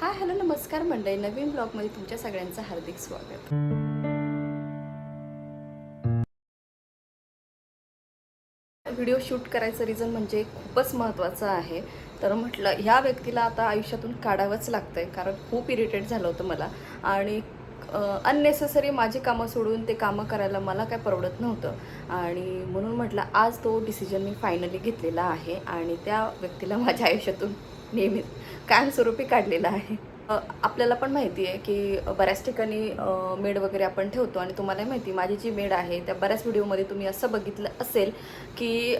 Hi hello नमस्कार मंडळी. नवीन ब्लॉगमध्ये तुमच्या सगळ्यांचं हार्दिक स्वागत. व्हिडिओ शूट करायचं रिझन म्हणजे खूपच महत्त्वाचं आहे. तर म्हटलं ह्या व्यक्तीला आता आयुष्यातून काढावंच लागतंय कारण खूप इरिटेट झालं होतं मला. आणि अननेसेसरी माझी कामं सोडून ते कामं करायला मला काय परवडत नव्हतं. आणि म्हणून म्हटलं आज तो डिसिजन मी फायनली घेतलेला आहे. आणि त्या व्यक्तीला माझ्या आयुष्यातून नेहमी कायमस्वरूपी काढलेला आहे. आपल्याला पण माहिती आहे की बऱ्याच ठिकाणी मेड वगैरे आपण ठेवतो आणि तुम्हालाही माहिती माझी जी मेड आहे त्या बऱ्याच व्हिडिओमध्ये तुम्ही असं बघितलं असेल की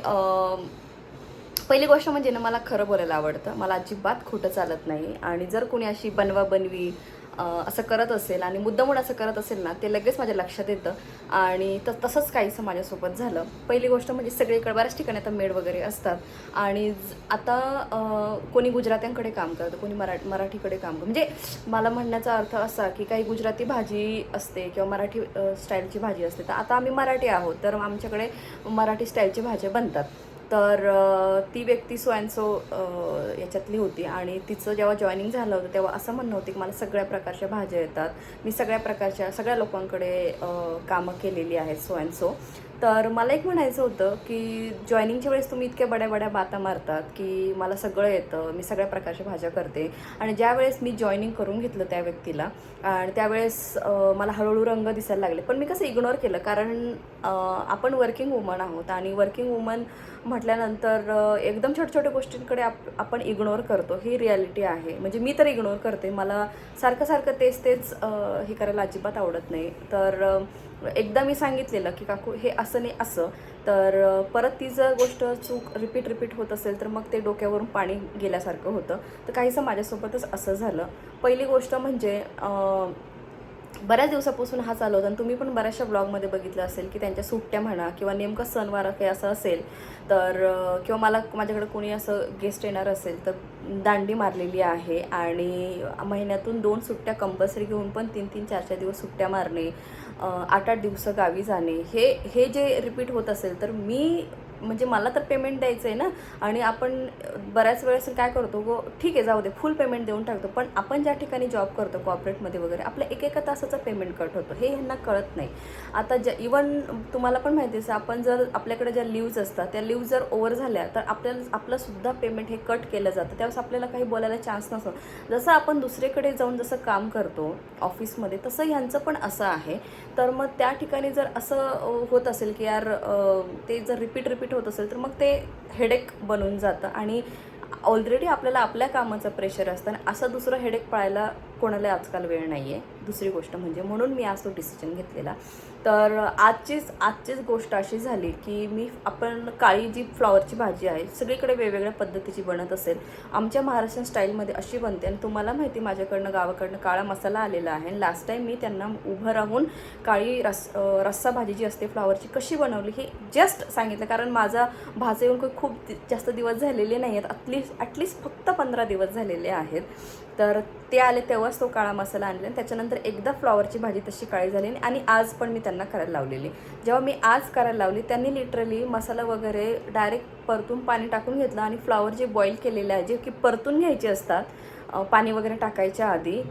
पहिली गोष्ट म्हणजे ना मला खरं बोलायला आवडतं. मला अजिबात खोटं चालत नाही. आणि जर कोणी अशी बनवा बनवी असं करत असेल आणि मुद्दामून असं करत असेल ना ते लगेच माझ्या लक्षात येतं. आणि तर तसंच काहीसं माझ्यासोबत झालं. पहिली गोष्ट म्हणजे सगळीकडे बऱ्याच ठिकाणी आता मेड वगैरे असतात. आणि आता कोणी गुजरात्यांकडे काम करतं कोणी मरा मराठीकडे काम करतं. म्हणजे मला म्हणण्याचा अर्थ असा की काही गुजराती भाजी असते किंवा मराठी स्टाईलची भाजी असते. तर आता आम्ही मराठी आहोत तर आमच्याकडे मराठी स्टाईलची भाज्या बनतात. तर ती व्यक्ती सो अँड सो याच्यातली होती आणि तिचं जेव्हा जॉईनिंग झालं होतं तेव्हा असं म्हणणं होतं की मला सगळ्या प्रकारच्या भाज्या येतात. मी सगळ्या प्रकारच्या सगळ्या लोकांकडे कामं केलेली आहेत सो अँड सो तर मला एक म्हणायचं होतं की जॉईनिंगच्या वेळेस तुम्ही इतक्या बड्या बड्या बाता मारतात की मला सगळं येतं मी सगळ्या प्रकारच्या भाज्या करते. आणि ज्यावेळेस मी जॉईनिंग करून घेतलं त्या व्यक्तीला आणि त्यावेळेस मला हळूहळू रंग दिसायला लागले. पण मी कसं इग्नोर केलं कारण आपण वर्किंग वुमन आहोत आणि वर्किंग वुमन म्हटल्यानंतर एकदम छोट्या छोट्या गोष्टींकडे आप आपण इग्नोर करतो. ही रियालिटी आहे. म्हणजे मी तर इग्नोर करते. मला सारखं सारखं तेच तेच हे करायला अजिबात आवडत नाही. तर एकदा मी सांगितलेलं की काकू हे असं नाही असं. तर परत ती जर गोष्ट चूक रिपीट रिपीट होत असेल तर मग ते डोक्यावरून पाणी गेल्यासारखं होतं. तर काहीसं माझ्यासोबतच असं झालं. पहिली गोष्ट म्हणजे बऱ्याच दिवसापासून हा चालू होता आणि तुम्ही पण बऱ्याचशा ब्लॉगमध्ये बघितलं असेल की त्यांच्या सुट्ट्या म्हणा किंवा नेमकं सणवार काही असं असेल तर किंवा मला माझ्याकडे कोणी असं गेस्ट येणार असेल तर दांडी मारलेली आहे आणि महिन्यातून दोन सुट्ट्या कंपल्सरी घेऊन पण तीन तीन चार चार दिवस सुट्ट्या मारणे. आठ आठ दिवसं गावी जाणे हे हे जे रिपीट होत असेल तर मी म्हणजे मला तर पेमेंट द्यायचं आहे ना. आणि आपण बऱ्याच वेळेस काय करतो गो ठीक आहे जाऊ दे फुल पेमेंट देऊन टाकतो. पण आपण ज्या ठिकाणी जॉब करतो कॉपरेटमध्ये वगैरे आपलं एक एका तासाचं पेमेंट कट होतं. हे ह्यांना कळत नाही. आता ज इवन तुम्हाला पण माहिती आहे आपण जर आपल्याकडे ज्या लिव्ज असतात त्या लिव्ह जर ओव्हर झाल्या तर आपल्याला आपलंसुद्धा पेमेंट हे कट केलं जातं. त्यावेळेस आपल्याला काही बोलायला चान्स नसतो. जसं आपण दुसरीकडे जाऊन जसं काम करतो ऑफिसमध्ये तसं ह्यांचं पण असं आहे. तर मग त्या ठिकाणी जर असं होत असेल की यार ते जर रिपीट रिपीट होत असेल तर मग ते हेडेक बनून जातं आणि ऑलरेडी आपल्याला आपल्या कामाचं प्रेशर असतं आणि असं दुसरं हेडेक पळायला कोणाला आजकाल वेळ नाही आहे दुसरी गोष्ट म्हणजे म्हणून मी आज तो डिसिजन घेतलेला. तर आजचीच आजचीच गोष्ट अशी झाली की मी आपण काळी जी फ्लॉवरची भाजी आहे सगळीकडे वेगवेगळ्या पद्धतीची बनत असेल. आमच्या महाराष्ट्र स्टाईलमध्ये अशी बनते आणि तुम्हाला माहिती माझ्याकडनं गावाकडनं काळा मसाला आलेला आहे. लास्ट टाईम मी त्यांना उभं राहून काळी रस रस्सा भाजी जी असते फ्लॉवरची कशी बनवली हे जस्ट सांगितलं. कारण माझा भाजा येऊन काही खूप जास्त दिवस झालेले नाही आहेत ॲटलिस्ट ॲटलिस्ट फक्त पंधरा दिवस झालेले आहेत. तर ते आले तेव्हाच तो काळा मसाला आणला आणि त्याच्यानंतर एकदा फ्लॉवरची भाजी तशी काळी झाली आणि आज पण मी त्यांना करायला लावलेली. जेव्हा मी आज करायला लावली त्यांनी लिटरली मसाला वगैरे डायरेक्ट परतून पाणी टाकून घेतलं आणि फ्लॉवर जे बॉईल केलेले आहे जे की परतून घ्यायचे असतात पाणी वगैरे टाकायच्या आधी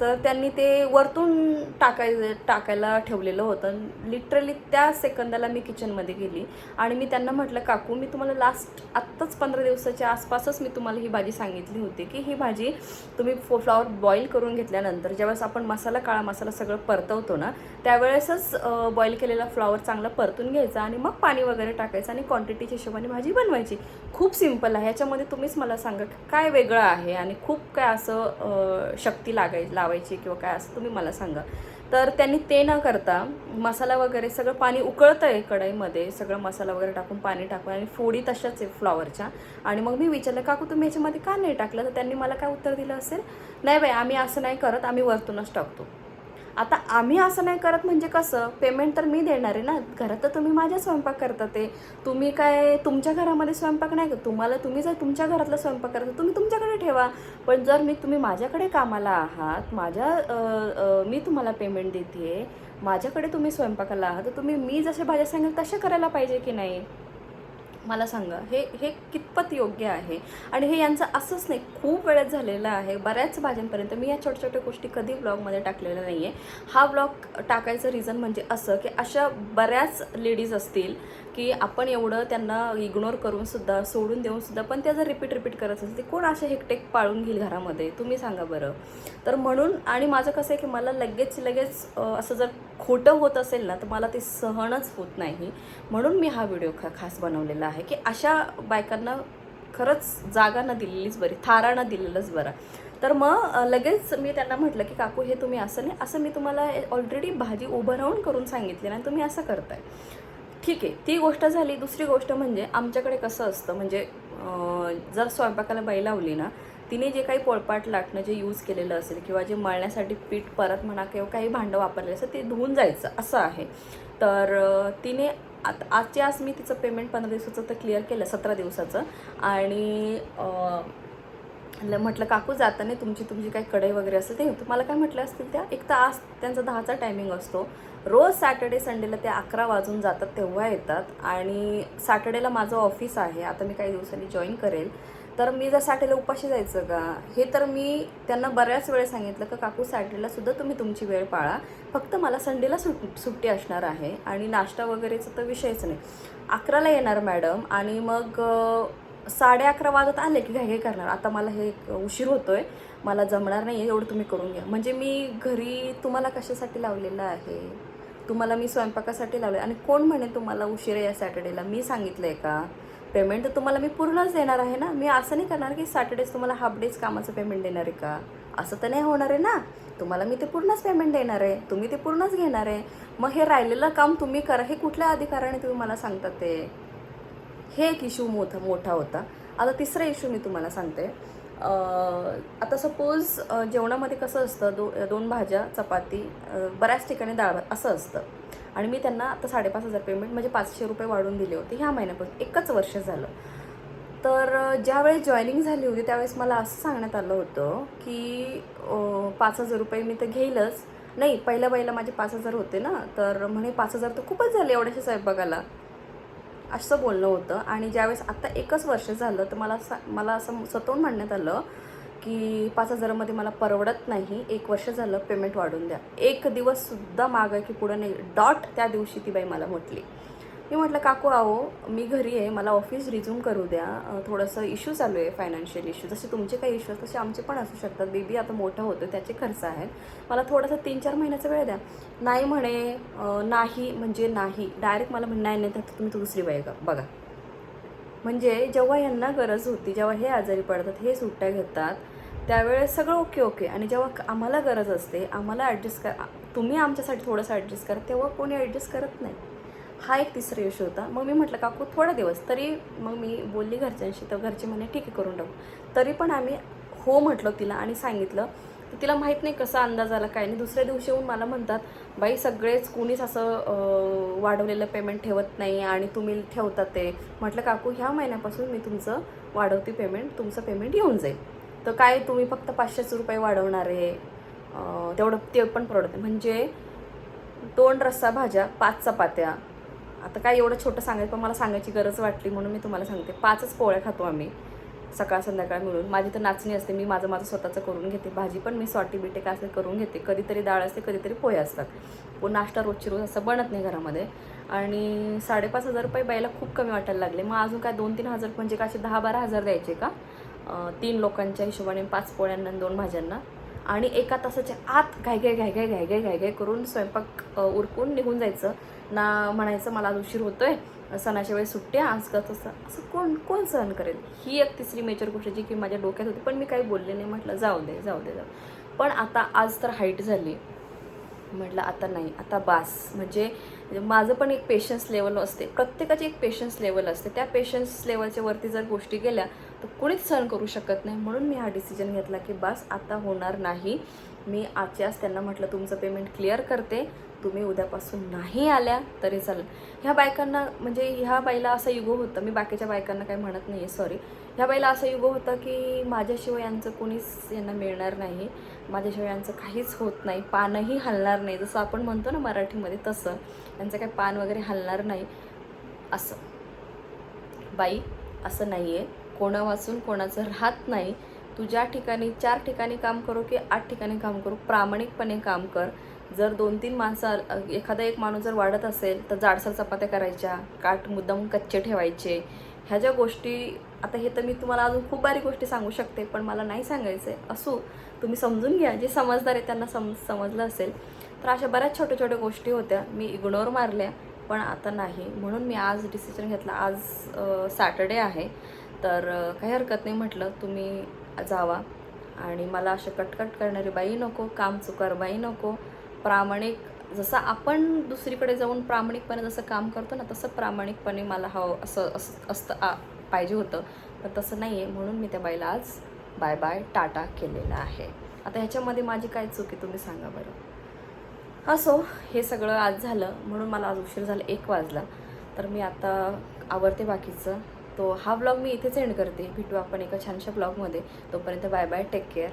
तर त्यांनी ते वरतून टाकाय टाकायला ठेवलेलं होतं. लिटरली त्या सेकंदाला मी किचनमध्ये गेली आणि मी त्यांना म्हटलं काकू मी तुम्हाला लास्ट आत्ताच पंधरा दिवसाच्या आसपासच मी तुम्हाला ही भाजी सांगितली होती की ही भाजी तुम्ही फो फ्लॉवर बॉईल करून घेतल्यानंतर ज्यावेळेस आपण मसाला काळा मसाला सगळं परतवतो ना त्यावेळेसच बॉईल केलेला फ्लॉवर चांगला परतून घ्यायचा आणि मग पाणी वगैरे टाकायचं आणि क्वांटिटीच्या हिशोबाने भाजी बनवायची. खूप सिंपल आहे. ह्याच्यामध्ये तुम्हीच मला सांगा काय वेगळं आहे आणि खूप काय असं शक्ती लागाय लावायची किंवा काय असं तुम्ही मला सांगा. तर त्यांनी ते न करता मसाला वगैरे सगळं पाणी उकळतं आहे कढईमध्ये सगळं मसाला वगैरे टाकून पाणी टाकून आणि फोडी तशाच आहे फ्लॉवरच्या. आणि मग मी विचारलं काकू तुम्ही याच्यामध्ये का नाही टाकलं? तर त्यांनी मला काय उत्तर दिलं असेल नाही बाई आम्ही असं नाही करत आम्ही वरतूनच टाकतो. आता आम्ही असं नाही करत म्हणजे कसं? पेमेंट तर मी देणार आहे ना. घरात तर तुम्ही माझ्या स्वयंपाक करता ते. तुम्ही काय तुमच्या घरामध्ये स्वयंपाक नाही करत? तुम्हाला तुम्ही जर तुमच्या घरातला स्वयंपाक करता तुम्ही तुमच्याकडे ठेवा. पण जर मी तुम्ही माझ्याकडे कामाला आहात माझ्या मी तुम्हाला पेमेंट देते माझ्याकडे तुम्ही स्वयंपाकाला आहात तर तुम्ही मी जसे भाज्या सांगेल तसे करायला पाहिजे की नाही? मला सांगा हे हे कितपत योग्य आहे? आणि हे यांचं असंच नाही खूप वेळेत झालेलं आहे बऱ्याच भाज्यांपर्यंत मी या छोट्या छोट्या गोष्टी कधी ब्लॉगमध्ये टाकलेल्या नाही आहे हा ब्लॉग टाकायचं रिझन म्हणजे असं की अशा बऱ्याच लेडीज असतील की आपण एवढं त्यांना इग्नोर करून सुद्धा सोडून देऊन सुद्धा पण त्या जर रिपीट रिपीट करत असेल ते कोण असे हेकटेक पाळून घेईल घरामध्ये? तुम्ही सांगा बरं. तर म्हणून आणि माझं कसं आहे की मला लगेच लगेच असं जर खोटं होत असेल ना तर मला ते सहनच होत नाही. म्हणून मी हा व्हिडिओ खा खास बनवलेला आहे की अशा बायकांना खरंच जागा न दिलेलीच बरी थारा न दिलेलंच बरं. तर मग लगेच मी त्यांना म्हटलं की काकू हे तुम्ही असं नाही असं मी तुम्हाला ऑलरेडी भाजी उभं राहून करून सांगितली आणि तुम्ही असं करताय. ठीक आहे ती गोष्ट झाली. दुसरी गोष्ट म्हणजे आमच्याकडे कसं असतं म्हणजे जर स्वयंपाकाला बाई लावली ना तिने जे काही पोळपाट लाटणं जे यूज केलेलं असेल किंवा जे मळण्यासाठी पीठ परत म्हणा किंवा काही भांडं वापरले असं ते धुवून जायचं असं आहे. तर तिने आता आजचे आज मी तिचं पेमेंट पंधरा दिवसाचं तर क्लिअर केलं सतरा दिवसाचं. आणि ल- म्हटलं काकू जाताना तुमची तुमची काही कढई वगैरे असेल ते तुम्हाला काय म्हटलं असतील त्या? एक तर आज त्यांचा दहाचा टायमिंग असतो. रोज सॅटर्डे संडेला ते अकरा वाजून जातात तेव्हा येतात. आणि सॅटर्डेला माझं ऑफिस आहे आता मी काही दिवसांनी जॉईन करेल. तर मी जर सॅटर्डेला उपाशी जायचं का? हे तर मी त्यांना बऱ्याच वेळेस सांगितलं का काकू सॅटर्डेला सुद्धा तुम्ही तुमची वेळ पाळा. फक्त मला संडेला सुट सुट्टी असणार आहे आणि नाश्ता वगैरेचा तर विषयच नाही. अकराला येणार मॅडम आणि मग साडे अकरा वाजत आले की घाई घाई करणार. आता मला हे उशीर होतोय. मला जमणार नाही एवढं तुम्ही करून घ्या. म्हणजे मी घरी तुम्हाला कशासाठी लावलेलं आहे? तुम्हाला मी स्वयंपाकासाठी लावले आणि कोण म्हणे तुम्हाला उशीर या सॅटर्डेला मी सांगितलं आहे का? पेमेंट तर तुम्हाला मी पूर्णच देणार आहे ना? मी असं नाही करणार की सॅटर्डेज तुम्हाला हाफ डेज कामाचं पेमेंट देणार आहे का? असं तर नाही होणार आहे ना? तुम्हाला मी ते पूर्णच पेमेंट देणार आहे. तुम्ही ते पूर्णच घेणार आहे. मग हे राहिलेलं काम तुम्ही करा. हे कुठल्या अधिकाराने तुम्ही मला सांगता ते? हे एक इश्यू मोठा मोठा होता. आता तिसरा इश्यू मी तुम्हाला सांगते. आता सपोज जेवणामध्ये कसं असतं दो दोन भाज्या चपाती बऱ्याच ठिकाणी डाळ भात असं असतं. आणि मी त्यांना आता साडेपाच हजार पेमेंट म्हणजे पाचशे रुपये वाढून दिले होते ह्या महिन्यापासून. एकच वर्ष झालं. तर ज्यावेळेस जॉईनिंग झाली होती त्यावेळेस मला असं सांगण्यात आलं होतं की पाच हजार रुपये मी तर घेईलच. नाही पहिल्या पहिला माझे पाच हजार होते ना. तर म्हणे पाच हजार तर खूपच झाले एवढ्याशा स्वयंपाकाला. असं बोलणं होतं. आणि ज्यावेळेस आत्ता एकच वर्ष झालं तर मला सा मला असं स्वतःहून म्हणण्यात आलं की पाच हजारामध्ये मला परवडत नाही. एक वर्ष झालं पेमेंट वाढून द्या. एक दिवससुद्धा मागं की पुढं नाही. डॉट त्या दिवशी ती बाई मला म्हटली. मी म्हटलं काकू आहो मी घरी आहे मला ऑफिस रिझ्यूम करू द्या. थोडंसं इश्यू चालू आहे फायनान्शियल इश्यू जसे तुमचे काही इश्यू तसे आमचे पण असू शकतात. बेबी आता मोठं होतं त्याचे खर्च आहेत. मला थोडासा तीन चार महिन्याचा वेळ द्या. नाही म्हणे नाही म्हणजे नाही. डायरेक्ट मला म्हणे नाही नाही तर तुम्ही दुसरी बाई का बघा. म्हणजे जेव्हा यांना गरज होती जेव्हा हे आजारी पडतात हे सुट्ट्या घेतात त्यावेळेस सगळं ओके ओके आणि जेव्हा आम्हाला गरज असते आम्हाला ॲडजस्ट कर तुम्ही आमच्यासाठी थोडंसं ॲडजस्ट करा तेव्हा कोणी ॲडजस्ट करत नाही. हा एक तिसरा इश्यू होता. मग मी म्हटलं काकू थोडा दिवस तरी मग मी बोलली घरच्यांशी तर घरचे म्हणे ठीक आहे करून टाकू. तरी पण आम्ही हो म्हटलं तिला आणि सांगितलं तर तिला माहीत नाही कसा अंदाज आला काय नाही. दुसऱ्या दिवशी येऊन मला म्हणतात बाई सगळेच कुणीच असं वाढवलेलं पेमेंट ठेवत नाही आणि तुम्ही ठेवता ते. म्हटलं काकू ह्या महिन्यापासून मी तुमचं वाढवते पेमेंट तुमचं पेमेंट येऊन जाईल. तर काय तुम्ही फक्त पाचशेच रुपये वाढवणार आहे? तेवढं ते पण परवडत म्हणजे दोन रस्सा भाज्या पाच चपात्या आता काय एवढं छोटं सांगायचं पण मला सांगायची गरज वाटली म्हणून मी तुम्हाला सांगते. पाचच पोळ्या खातो आम्ही सकाळ संध्याकाळ मिळून. माझी तर नाचणी असते मी माझं माझं स्वतःचं करून घेते. भाजी पण मी सॉटी बिटे काय असं करून घेते. कधीतरी डाळ असते कधीतरी पोहे असतात. पण नाश्ता रोजची रोज असं बनत नाही घरामध्ये. आणि साडेपाच हजार रुपये बाईला खूप कमी वाटायला लागले. मग अजून काय दोन तीन हजार म्हणजे का असे दहा बारा हजार द्यायचे का? तीन लोकांच्या हिशोबाने पाच पोळ्यांना दोन भाज्यांना. आणि एका तासाच्या आत घाय घाय घाय घाय घाय घाय घाय घाय करून स्वयंपाक उरकून निघून जायचं. ना म्हणायचं मला आज उशीर होतोय. सणाच्या वेळेस सुट्ट्या आज का तसं असं कोण कोण सहन करेल? ही एक तिसरी मेजर गोष्ट जी की माझ्या डोक्यात होती पण मी काही बोलले नाही. म्हटलं जाऊ दे जाऊ दे जाऊ पण आता आज तर हाईट झाली. म्हटलं आता नाही आता बास. म्हणजे माझं पण एक पेशन्स लेवल असते. प्रत्येकाची एक पेशन्स लेवल असते. त्या पेशन्स लेवलच्या वरती जर गोष्टी गेल्या तर कुणीच सहन करू शकत नाही. म्हणून मी हा डिसिजन घेतला की बस आता होणार नाही. मी आजच्याच त्यांना म्हटलं तुमचं पेमेंट क्लिअर करते. तुम्ही उद्यापासून नाही आल्या तरी चालेल. ह्या बायकांना म्हणजे ह्या बाईला असा युगो होतं मी बाकीच्या बायकांना काही म्हणत नाही आहे सॉरी ह्या बाईला असं युगो होतं की माझ्याशिवाय यांचं कोणीच यांना मिळणार नाही. माझ्याशिवाय यांचं काहीच होत नाही. पानही हलणार नाही. जसं आपण म्हणतो ना मराठीमध्ये तसं. यांचं काही पान वगैरे हलणार नाही. असं. बाई असं नाही आहे कोणा वाचून कोणाचं राहत नाही. तू ज्या ठिकाणी चार ठिकाणी काम करू की आठ ठिकाणी काम करू प्रामाणिकपणे काम कर. जर दोन तीन माणसं एखादा एक माणूस जर वाढत असेल तर जाडसर चपात्या करायच्या काठ मुद्दाम कच्चे ठेवायचे. ह्या ज्या गोष्टी आता हे तर मी तुम्हाला अजून खूप बारी गोष्टी सांगू शकते पण मला नाही सांगायचं. आहे असो तुम्ही समजून घ्या. जे समजदार आहे त्यांना सम समजलं असेल. तर अशा बऱ्याच छोट्या छोट्या गोष्टी होत्या. मी इग्नोर मारल्या पण आता नाही. म्हणून मी आज डिसिजन घेतला. आज सॅटर्डे आहे. तर काही हरकत नाही म्हटलं तुम्ही जावा. आणि मला असे कटकट करणारी बाई नको काम चुकार बाई नको. प्रामाणिक जसं आपण दुसरीकडे जाऊन प्रामाणिकपणे जसं काम करतो ना तसं प्रामाणिकपणे मला हवं असं असं असतं आ पाहिजे होतं. पण तसं नाही आहे म्हणून मी त्या बाईला आज बाय बाय टाटा केलेला आहे. आता ह्याच्यामध्ये माझी काय चूक आहे तुम्ही सांगा बरं. असो हे सगळं आज झालं म्हणून मला आज उशीर झाला एक वाजला. तर मी आता आवरते बाकीचं. तो हा ब्लॉग मी इथेच एंड करते. भेटू आपण एका छानशा ब्लॉगमध्ये तोपर्यंत बाय बाय टेक केअर